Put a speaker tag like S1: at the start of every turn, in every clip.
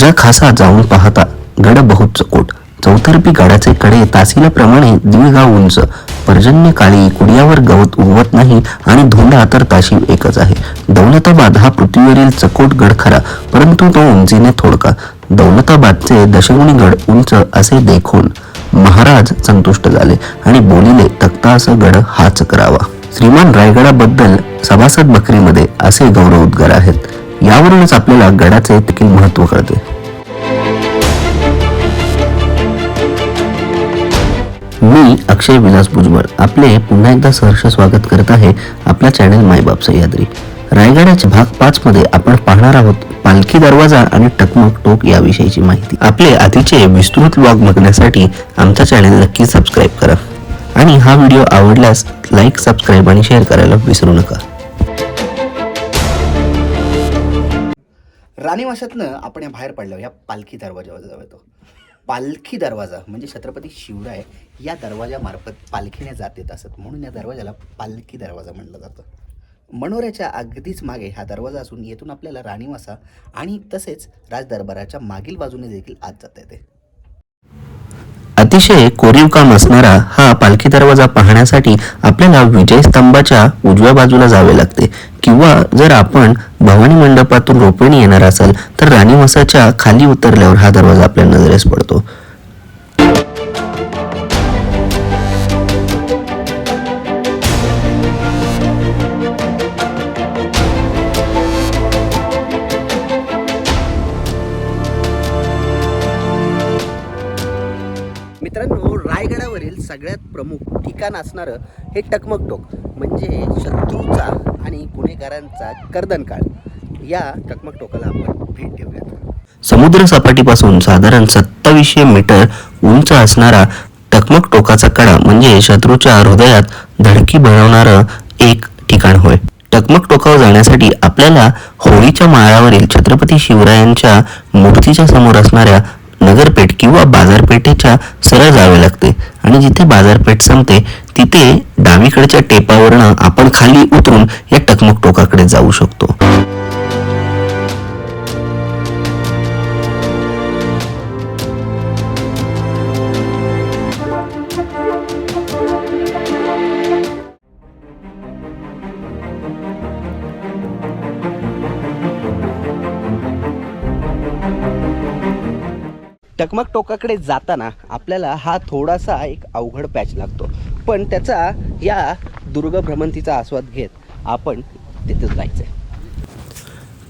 S1: राजा खासा जाऊन पाहता गड बहुत चकोट चौतर्फी गडाचे कडे तासिलाप्रमाणे दीड गाव उंच. पर्जन्य काळी कुडियावर गवत उगवत नाही आणि धोंडा तर ताशी एकच आहे. दौलताबाद हा पृथ्वीवरील चकोट गड खरा परंतु तो उंचीने थोडका. दौलताबादचे दशगुणी गड उंच असे देखून महाराज संतुष्ट झाले आणि बोलिले तक्ता असं गड हाच करावा. श्रीमान रायगडाबद्दल सभासद बकरीमध्ये असे गौरव उद्गार आहेत. यावरूनच आपल्याला गडाचे देखील महत्त्व कळते. मी अक्षय विलास भुजबळ आपले पुन्हा एकदा सहर्ष स्वागत करत आहे आपल्या चॅनल मायबाप सह्याद्री. रायगडाच्या भाग पाच मध्ये आपण पाहणार आहोत पालखी दरवाजा आणि टकमक टोक याविषयीची माहिती. आपले आधीचे विस्तृत ब्लॉग बघण्यासाठी आमचा चॅनल नक्की सबस्क्राईब करा. आणि हा व्हिडिओ आवडल्यास लाईक सबस्क्राईब आणि शेअर करायला विसरू नका.
S2: राणीवाशातनं आपण बाहेर पडलो या पालखी दरवाजावर जाऊ येतो. पालखी दरवाजा म्हणजे छत्रपती शिवराय या दरवाजामार्फत पालखीने जात येत असत. म्हणून या दरवाजाला पालखी दरवाजा म्हटलं जातं. मनोऱ्याच्या अगदीच मागे हा दरवाजा असून येथून आपल्याला राणीवासा आणि तसेच राजदरबाराच्या मागील बाजूने देखील आत जाता येते.
S1: अतिशय कोरीव काम असणारा हा पालखी दरवाजा पाहण्यासाठी आपल्याला विजय स्तंभाच्या उजव्या बाजूला जावे लागते किंवा जर आपण भवानी मंडपातून रोपणी येणार असाल तर राणीवासाच्या खाली उतरल्यावर हा दरवाजा आपल्या नजरेस पडतो.
S2: मित्रांनो रायगडावरील सगळ्यात प्रमुख ठिकाण असणारं हे टकमकटोक म्हणजे शत्रूचा आणि गुन्हेगारांचा कर्दनकाळ. या टकमकटोकाला आपण भेट देऊया
S1: समुद्र सपाटीपासून साधारण सत्तावीसशे मीटर उंच असणारा टकमक टोकाचा कडा म्हणजे शत्रूच्या हृदयात धडकी भरवणारं एक ठिकाण होय. टकमक टोकावर जाण्यासाठी आपल्याला होळीच्या माळावरील छत्रपती शिवरायांच्या मूर्तीच्या समोर असणाऱ्या नगरपेठ किंवा बाजारपेठेच्या सरळ जावे लागते. आणि जिथे बाजारपेठ संपते तिथे डावीकडच्या टेपावरनं आपण खाली उतरून या टकमक टोकाकडे जाऊ शकतो.
S2: टकमक टोकाकडे जाताना आपल्याला हा थोडासा एक अवघड पॅच लागतो. पण त्याचा या दुर्ग भ्रमंतीचा आस्वाद घेत आपण तिथेच जायचं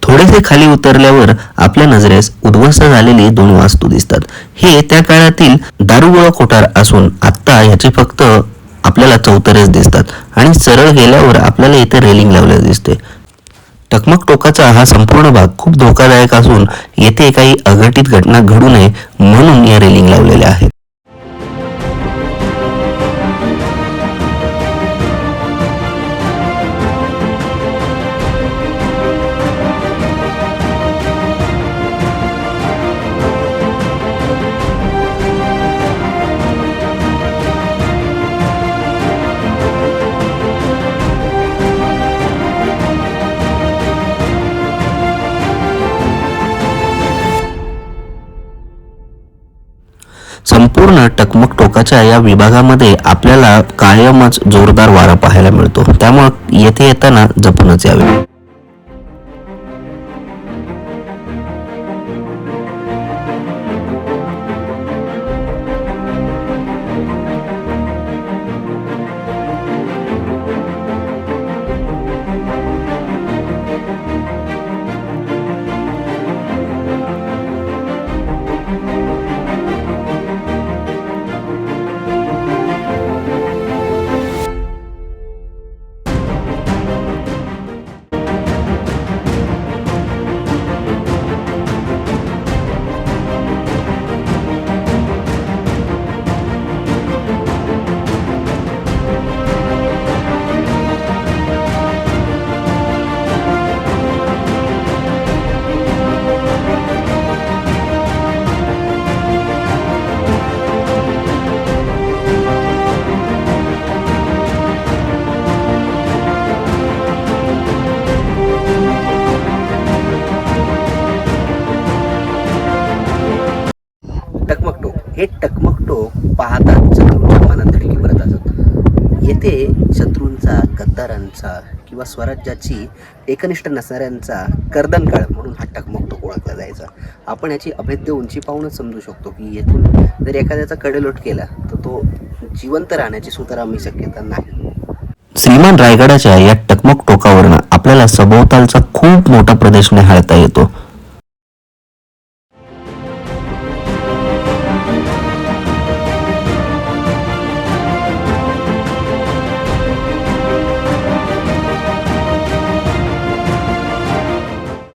S1: थोडेसे खाली उतरल्यावर आपल्या नजरेस उद्ध्वस्त झालेली दोन वास्तू दिसतात. हे त्या काळातील दारुगोळा कोठार असून आत्ता याचे फक्त आपल्याला चौतरेच दिसतात. आणि सरळ गेल्यावर आपल्याला इथे रेलिंग लावलेलं दिसते. टकमक टोकाचा हा संपूर्ण भाग खूप धोकादायक असून येथे काही अघटित घटना घडू नये म्हणून या रेलिंग लावलेल्या आहेत. संपूर्ण टकमक टोकाच्या या विभागामध्ये आपल्याला कायमच जोरदार वारा पाहायला मिळतो. त्यामुळे येथे येताना जपूनच यावे.
S2: हे टकमक टोक पाहतात शत्रूंच्या मनात धडकी भरत असत. येथे शत्रूंचा गद्दारांचा किंवा स्वराज्याची एकनिष्ठ नसणाऱ्यांचा कर्दनकाळ म्हणून हा टकमक टोक ओळखला जायचा. आपण याची अभेद्य उंची पाहूनच समजू शकतो की येथून जर एखाद्याचा कडेलोट केला तर तो जिवंत राहण्याची सुतारामी शक्यता नाही.
S1: श्रीमान रायगडाच्या या टकमक टोकावरनं आपल्याला सभोवतालचा खूप मोठा प्रदेश निहाळता येतो.